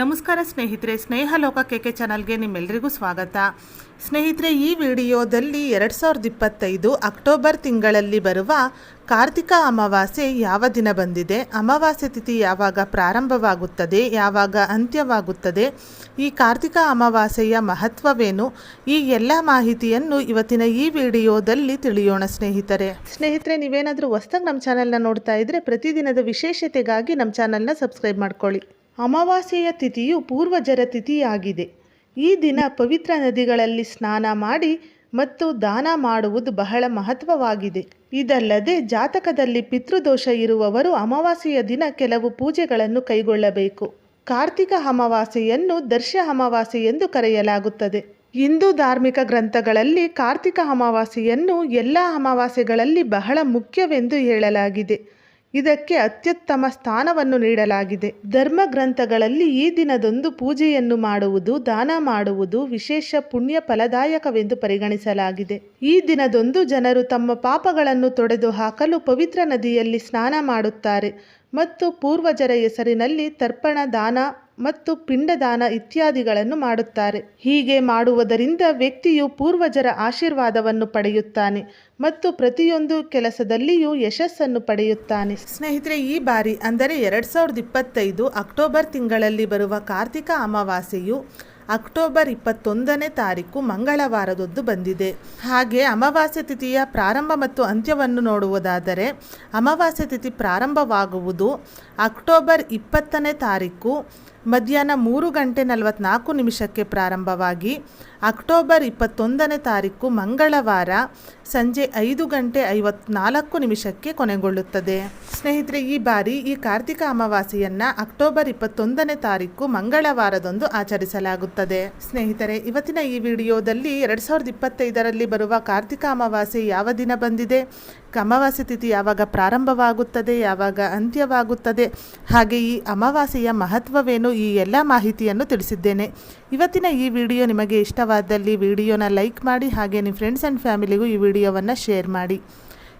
ನಮಸ್ಕಾರ ಸ್ನೇಹಿತರೆ ಸ್ನೇಹ ಲೋಕ ಕೆ ಚಾನಲ್ಗೆ ನಿಮ್ಮೆಲ್ಲರಿಗೂ ಸ್ವಾಗತ. ಸ್ನೇಹಿತರೆ, ಈ ವಿಡಿಯೋದಲ್ಲಿ ಎರಡು ಸಾವಿರದ ಇಪ್ಪತ್ತೈದು ಅಕ್ಟೋಬರ್ ತಿಂಗಳಲ್ಲಿ ಬರುವ ಕಾರ್ತಿಕ ಅಮಾವಾಸ್ಯೆ ಯಾವ ದಿನ ಬಂದಿದೆ, ಅಮಾವಾಸ್ಯೆ ತಿಥಿ ಯಾವಾಗ ಪ್ರಾರಂಭವಾಗುತ್ತದೆ, ಯಾವಾಗ ಅಂತ್ಯವಾಗುತ್ತದೆ, ಈ ಕಾರ್ತಿಕ ಅಮಾವಾಸ್ಯೆಯ ಮಹತ್ವವೇನು, ಈ ಎಲ್ಲ ಮಾಹಿತಿಯನ್ನು ಇವತ್ತಿನ ಈ ವಿಡಿಯೋದಲ್ಲಿ ತಿಳಿಯೋಣ ಸ್ನೇಹಿತರೆ. ಸ್ನೇಹಿತರೆ, ನೀವೇನಾದರೂ ಹೊಸ್ದಾಗಿ ನಮ್ಮ ಚಾನೆಲ್ನ ನೋಡ್ತಾ ಇದ್ದರೆ ಪ್ರತಿದಿನದ ವಿಶೇಷತೆಗಾಗಿ ನಮ್ಮ ಚಾನಲ್ನ ಸಬ್ಸ್ಕ್ರೈಬ್ ಮಾಡ್ಕೊಳ್ಳಿ. ಅಮಾವಾಸ್ಯೆಯ ತಿಥಿಯು ಪೂರ್ವಜರ ತಿಥಿಯಾಗಿದೆ. ಈ ದಿನ ಪವಿತ್ರ ನದಿಗಳಲ್ಲಿ ಸ್ನಾನ ಮಾಡಿ ಮತ್ತು ದಾನ ಮಾಡುವುದು ಬಹಳ ಮಹತ್ವವಾಗಿದೆ. ಇದಲ್ಲದೆ ಜಾತಕದಲ್ಲಿ ಪಿತೃದೋಷ ಇರುವವರು ಅಮಾವಾಸ್ಯೆಯ ದಿನ ಕೆಲವು ಪೂಜೆಗಳನ್ನು ಕೈಗೊಳ್ಳಬೇಕು. ಕಾರ್ತಿಕ ಅಮಾವಾಸ್ಯೆಯನ್ನು ದರ್ಶ ಅಮಾವಾಸ್ಯೆ ಎಂದು ಕರೆಯಲಾಗುತ್ತದೆ. ಹಿಂದೂ ಧಾರ್ಮಿಕ ಗ್ರಂಥಗಳಲ್ಲಿ ಕಾರ್ತಿಕ ಅಮಾವಾಸ್ಯೆಯನ್ನು ಎಲ್ಲ ಅಮಾವಾಸ್ಯೆಗಳಲ್ಲಿ ಬಹಳ ಮುಖ್ಯವೆಂದು ಹೇಳಲಾಗಿದೆ. ಇದಕ್ಕೆ ಅತ್ಯುತ್ತಮ ಸ್ಥಾನವನ್ನು ನೀಡಲಾಗಿದೆ. ಧರ್ಮ ಗ್ರಂಥಗಳಲ್ಲಿ ಈ ದಿನದಂದು ಪೂಜೆಯನ್ನು ಮಾಡುವುದು, ದಾನ ಮಾಡುವುದು ವಿಶೇಷ ಪುಣ್ಯ ಫಲದಾಯಕವೆಂದು ಪರಿಗಣಿಸಲಾಗಿದೆ. ಈ ದಿನದಂದು ಜನರು ತಮ್ಮ ಪಾಪಗಳನ್ನು ತೊಡೆದು ಹಾಕಲು ಪವಿತ್ರ ನದಿಯಲ್ಲಿ ಸ್ನಾನ ಮಾಡುತ್ತಾರೆ ಮತ್ತು ಪೂರ್ವಜರ ಹೆಸರಿನಲ್ಲಿ ತರ್ಪಣ ದಾನ ಮತ್ತು ಪಿಂಡದಾನ ಇತ್ಯಾದಿಗಳನ್ನು ಮಾಡುತ್ತಾರೆ. ಹೀಗೆ ಮಾಡುವುದರಿಂದ ವ್ಯಕ್ತಿಯು ಪೂರ್ವಜರ ಆಶೀರ್ವಾದವನ್ನು ಪಡೆಯುತ್ತಾನೆ ಮತ್ತು ಪ್ರತಿಯೊಂದು ಕೆಲಸದಲ್ಲಿಯೂ ಯಶಸ್ಸನ್ನು ಪಡೆಯುತ್ತಾನೆ. ಸ್ನೇಹಿತರೆ, ಈ ಬಾರಿ ಅಂದರೆ ಎರಡು ಸಾವಿರದ ಇಪ್ಪತ್ತೈದು ಅಕ್ಟೋಬರ್ ತಿಂಗಳಲ್ಲಿ ಬರುವ ಕಾರ್ತಿಕ ಅಮಾವಾಸ್ಯೆಯು ಅಕ್ಟೋಬರ್ ಇಪ್ಪತ್ತೊಂದನೇ ತಾರೀಕು ಮಂಗಳವಾರದೊದ್ದು ಬಂದಿದೆ. ಹಾಗೆ ಅಮಾವಾಸ್ಯೆ ತಿಥಿಯ ಪ್ರಾರಂಭ ಮತ್ತು ಅಂತ್ಯವನ್ನು ನೋಡುವುದಾದರೆ ಅಮಾವಾಸ್ಯೆ ತಿಥಿ ಪ್ರಾರಂಭವಾಗುವುದು ಅಕ್ಟೋಬರ್ ಇಪ್ಪತ್ತನೇ ತಾರೀಕು ಮಧ್ಯಾಹ್ನ ಮೂರು ಗಂಟೆ ನಲವತ್ನಾಲ್ಕು ನಿಮಿಷಕ್ಕೆ ಪ್ರಾರಂಭವಾಗಿ ಅಕ್ಟೋಬರ್ ಇಪ್ಪತ್ತೊಂದನೇ ತಾರೀಕು ಮಂಗಳವಾರ ಸಂಜೆ ಐದು ಗಂಟೆ ಐವತ್ನಾಲ್ಕು ನಿಮಿಷಕ್ಕೆ ಕೊನೆಗೊಳ್ಳುತ್ತದೆ. ಸ್ನೇಹಿತರೆ, ಈ ಬಾರಿ ಈ ಕಾರ್ತಿಕ ಅಮಾವಾಸ್ಯೆಯನ್ನು ಅಕ್ಟೋಬರ್ ಇಪ್ಪತ್ತೊಂದನೇ ತಾರೀಕು ಮಂಗಳವಾರದಂದು ಆಚರಿಸಲಾಗುತ್ತದೆ. ಸ್ನೇಹಿತರೆ, ಇವತ್ತಿನ ಈ ವಿಡಿಯೋದಲ್ಲಿ ಎರಡು ಸಾವಿರದ ಇಪ್ಪತ್ತೈದರಲ್ಲಿ ಬರುವ ಕಾರ್ತಿಕ ಅಮಾವಾಸ್ಯೆ ಯಾವ ದಿನ ಬಂದಿದೆ, ಅಮಾವಾಸ್ಯೆ ತಿಥಿ ಯಾವಾಗ ಪ್ರಾರಂಭವಾಗುತ್ತದೆ, ಯಾವಾಗ ಅಂತ್ಯವಾಗುತ್ತದೆ, ಹಾಗೆ ಈ ಅಮಾವಾಸ್ಯೆಯ ಮಹತ್ವವೇನು, ಈ ಎಲ್ಲ ಮಾಹಿತಿಯನ್ನು ತಿಳಿಸಿದ್ದೇನೆ. ಇವತ್ತಿನ ಈ ವಿಡಿಯೋ ನಿಮಗೆ ಇಷ್ಟವಾದಲ್ಲಿ ವಿಡಿಯೋನ ಲೈಕ್ ಮಾಡಿ, ಹಾಗೆ ನಿಮ್ಮ ಫ್ರೆಂಡ್ಸ್ ಆ್ಯಂಡ್ ಫ್ಯಾಮಿಲಿಗೂ ಈ ವಿಡಿಯೋವನ್ನು ಶೇರ್ ಮಾಡಿ.